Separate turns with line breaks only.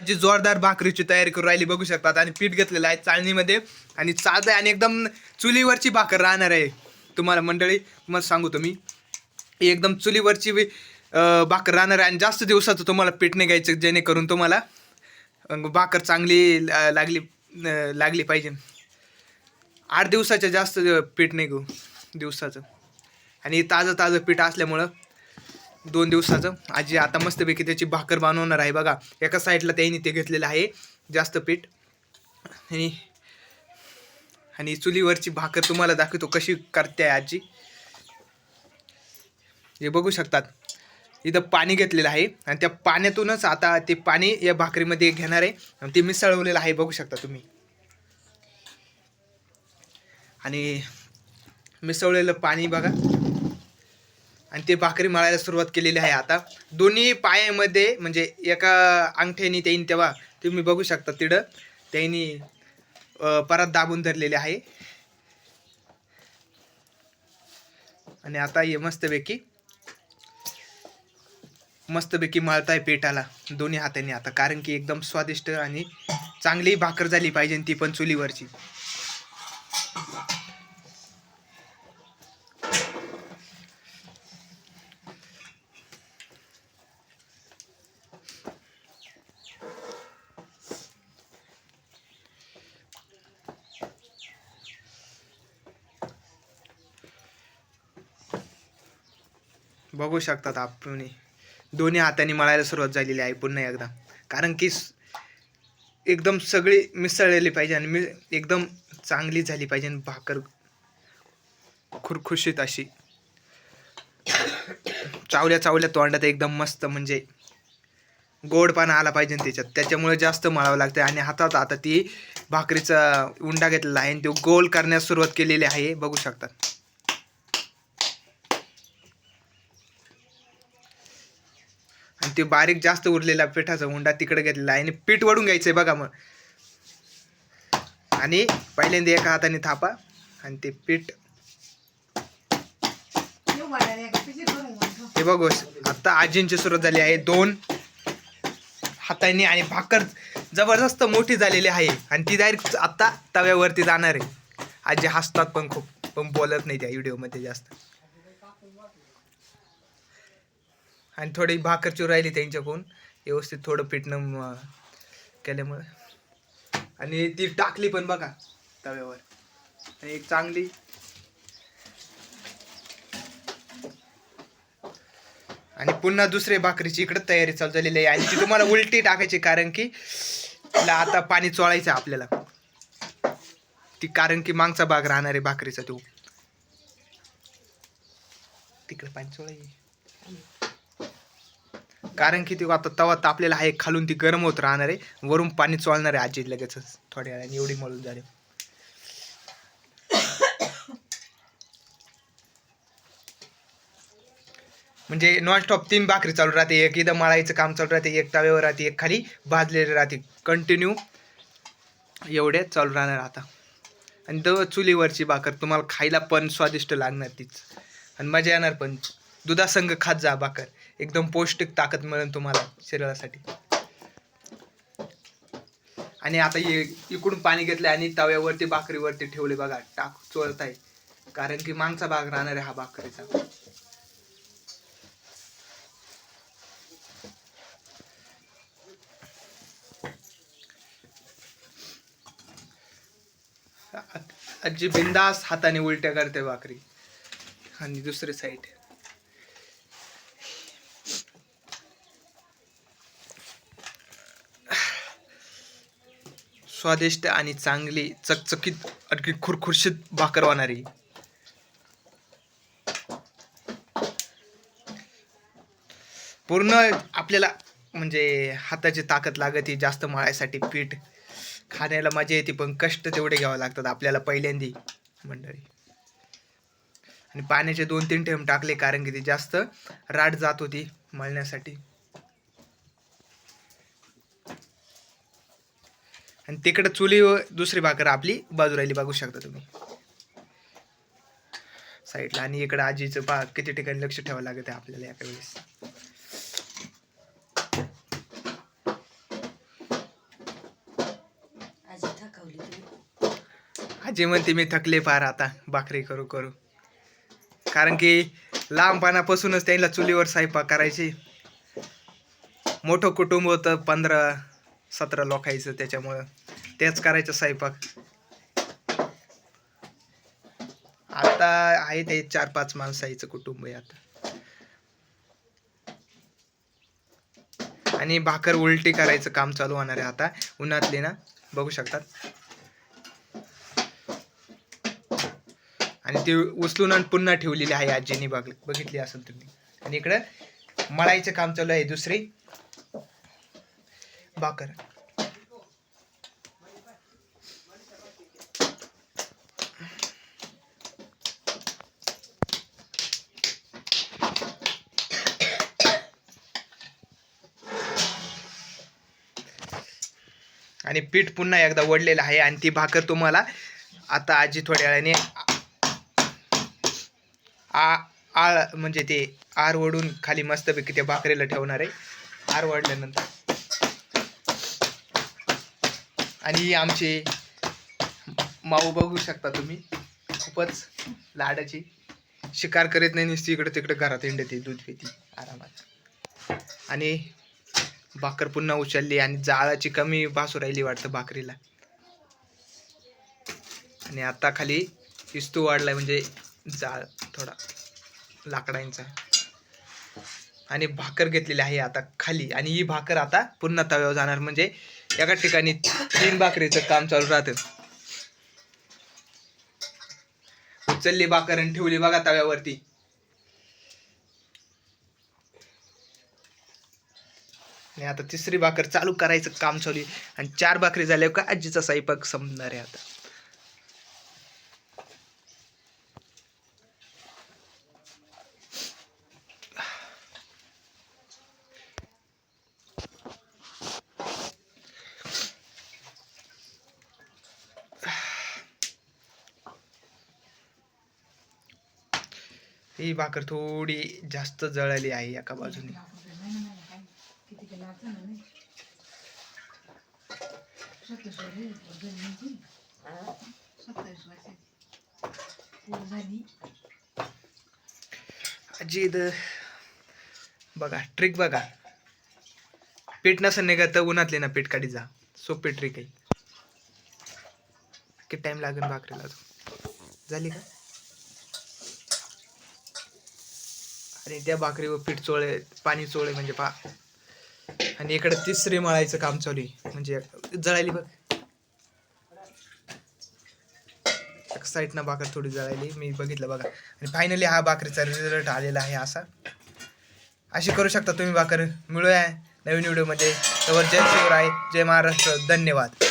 आजी जोरदार भाकरीची तयारी करून राहिली बघू शकतात. आणि पीठ घेतलेलं आहे चाळणीमध्ये. आणि चालत आहे आणि एकदम चुलीवरची भाकर राहणार आहे. तुम्हाला मंडळी मग सांगू तुम्ही एकदम चुलीवरची भाकर राहणार आहे. आणि जास्त दिवसाचं तुम्हाला पीठ नाही घ्यायचं जेणेकरून तुम्हाला भाकर चांगली लागली लागली पाहिजे. आठ दिवसाच्या जास्त पीठ नाही घेऊ. दिवसाचं. आणि ताजं ताजं पीठ असल्यामुळं दोन दिवसाचं. आजी आता मस्तपैकी त्याची भाकर बनवणार आहे. बघा एका साईडला त्यांनी ते घेतलेलं आहे जास्त पीठ. आणि आणि चुलीवरची भाकर तुम्हाला दाखवतो कशी करते आहे आजी. हे बघू शकतात. इथं पाणी घेतलेलं आहे आणि त्या पाण्यातूनच आता ते पाणी या भाकरीमध्ये घेणार आहे. आणि ते मिसळवलेलं आहे बघू शकता तुम्ही. आणि मिसळलेलं पाणी बघा. आणि ते भाकरी मळायला सुरुवात केलेली आहे. आता दोन्ही पायामध्ये म्हणजे एका अंगठ्याने त्याईन तेव्हा तुम्ही बघू शकता तिथं त्यांनी परत दाबून धरलेले आहे. आणि आता हे मस्तपैकी मस्तपैकी मळताय पेटाला दोन्ही हाताने आता. कारण की एकदम स्वादिष्ट आणि चांगली भाकर झाली पाहिजे ती पण चुलीवरची. बघू शकतात आपण. दोन्ही हाताने मळायला सुरुवात झालेली आहे पुन्हा एकदा. कारण की एकदम सगळी मिसळलेली पाहिजे आणि मी एकदम चांगली झाली पाहिजे आणि भाकर खुरखुशीत अशी. चावल्या चावल्या तोंडात एकदम मस्त म्हणजे गोडपाना आला पाहिजे त्याच्यात. त्याच्यामुळे जास्त मळावं लागतं आणि हातात आता ती भाकरीचा उंडा घेतलेला आहे आणि तो गोल करण्यास सुरुवात केलेली आहे. बघू शकतात. आणि ते बारीक जास्त उरलेला पिठाचा हुंडा तिकडे घेतलेला आहे. आणि पीठ वडून घ्यायचंय बघा मग. आणि पहिल्यांदा एका हाताने थापा आणि ते पीठ. हे बघू आता आजींची सुरुवात झाली आहे. दोन हाताने आणि भाकर जबरदस्त मोठी झालेली आहे. आणि ती डायरेक्ट आता तव्यावरती जाणार आहे. आजी हसतात पण खूप पण बोलत नाही त्या व्हिडिओमध्ये जास्त. आणि थोडी भाकरची राहिली त्यांच्याकडून. व्यवस्थित थोडं पिटणं केल्यामुळे. आणि ती टाकली पण बघा तव्यावर. आणि एक चांगली. आणि पुन्हा दुसरे भाकरीची इकडं तयारी चालू झालेली आहे. आणि ती तुम्हाला उलटी टाकायची कारण की तिला आता पाणी चोळायचं आपल्याला. ती कारण की मागचा भाग राहणार आहे भाकरीचा तो. तिकडे पाणी चोळायची कारण की ती आता तवा तापलेला आहे खालून ती गरम होत राहणार आहे. वरून पाणी चोळणार आहे आजी लगेचच थोड्या वेळाने एवढी मळून झाली. म्हणजे नॉनस्टॉप तीन भाकरी चालू राहते. एक इथं मळायचं काम चालू राहते एक तव्यावर राहते एक खाली भाजलेली राहते. कंटिन्यू एवढे चालू राहणार आता. आणि द चुलीवरची भाकर तुम्हाला खायला पण स्वादिष्ट लागणार तीच. आणि मजा येणार पण. दुधासंग खात जा भाकर. एकदम पौष्टिक ताकद मिळेल तुम्हाला शरीरासाठी. आणि आता इकडून पाणी घेतलं आणि तव्यावरती भाकरीवरती ठेवले बघा. टाक चोळत आहे कारण की मागचा भाग राहणार आहे हा भाकरीचा. आजी बिंदास हाताने उलट्या करते भाकरी. आणि दुसरी साईड स्वादिष्ट आणि चांगली चकचकीत आणखी खुरखुरशीत भाकर होणारी पूर्ण आपल्याला म्हणजे हाताची ताकद लागते जास्त मळायसाठी पीठ. खाण्याला मजा येते पण कष्ट तेवढे घ्यावं लागतात आपल्याला पहिल्यांदी मंडळी. आणि पाण्याचे दोन तीन ठेम टाकले कारण की ती जास्त राट जात होती मळण्यासाठी. आणि तिकडं चुली दुसरी भाकर आपली बाजू राहिली बघू शकता तुम्ही. साईडला आणि इकडं आजीचं पा किती ठिकाणी लक्ष ठेवावं लागत आहे आपल्याला एका वेळेस. आजी म्हणते मी थकले फार आता भाकरी करू करू. कारण की लांबपणापासूनच त्यांना चुलीवर स्वयंपाक करायची. मोठं कुटुंब होतं पंधरा सतरा लोकायचं त्याच्यामुळं. तेच करायचं स्वयंपाक. आता आहे ते चार पाच माणसाचं कुटुंब आहे आता. आणि भाकर उलटी करायचं काम चालू होणार आहे आता. उन्हातली ना बघू शकतात. आणि ती उचलून आणि पुन्हा ठेवलेली आहे आजीने बघ बघितली असेल तुम्ही. आणि इकडं मळायचं काम चालू आहे दुसरी. भाकर. आणि पीठ पुन्हा एकदा वडलेलं आहे आणि ती भाकर तुम्हाला आता आजी थोड्या वेळाने आ आळ म्हणजे ते आर ओढून खाली मस्तपैकी त्या भाकरीला ठेवणार आहे. आर वडल्यानंतर आणि आमचे माऊ बघू शकता तुम्ही. खूपच लाडाची शिकार करीत नाही नुसती इकडे तिकडे घरात हिंडते दूध पिती आरामात. आणि भाकर पुन्हा उचलली आणि जाळाची कमी भासू राहिली वाटतं भाकरीला. आणि आता खाली इस्तू वाढलाय म्हणजे जाळ थोडा लाकडांचा. आणि भाकर घेतलेली आहे आता खाली. आणि ही भाकर आता पुन्हा तव्यावर जाणार. म्हणजे एका ठिकाणी तीन भाकरीचं काम चालू राहतं. उचलली भाकर आणि ठेवली बघा तव्यावरती. आणि आता तिसरी भाकर चालू करायचं काम चालू आहे. आणि चार भाकरी झाल्यावर का आजीचा स्वयंपाक संपणार आहे आता. ही भाकर थोडी जास्त जळाली आहे एका बाजूने. आजी इथं बघा ट्रिक बघा. पीठ नसेल निघत तर उन्हातले ना पीठ काढी जा. सोपी ट्रिक आहे. किती टाइम लागेल भाकरीला अजून? झाली का? आणि त्या भाकरीवर पीठ चोळे पाणी चोळे म्हणजे पा आणि इकडे तिसरी मळायचं काम चालू आहे. म्हणजे जळायली बघ. साईडनं भाकर थोडी जळायली. मी बघितलं बघा. आणि फायनली हा भाकरीचा रिझल्ट आलेला आहे असा. अशी करू शकता तुम्ही भाकर. मिळूया नवीन व्हिडिओमध्ये तर जय शिवराय जय महाराष्ट्र. धन्यवाद.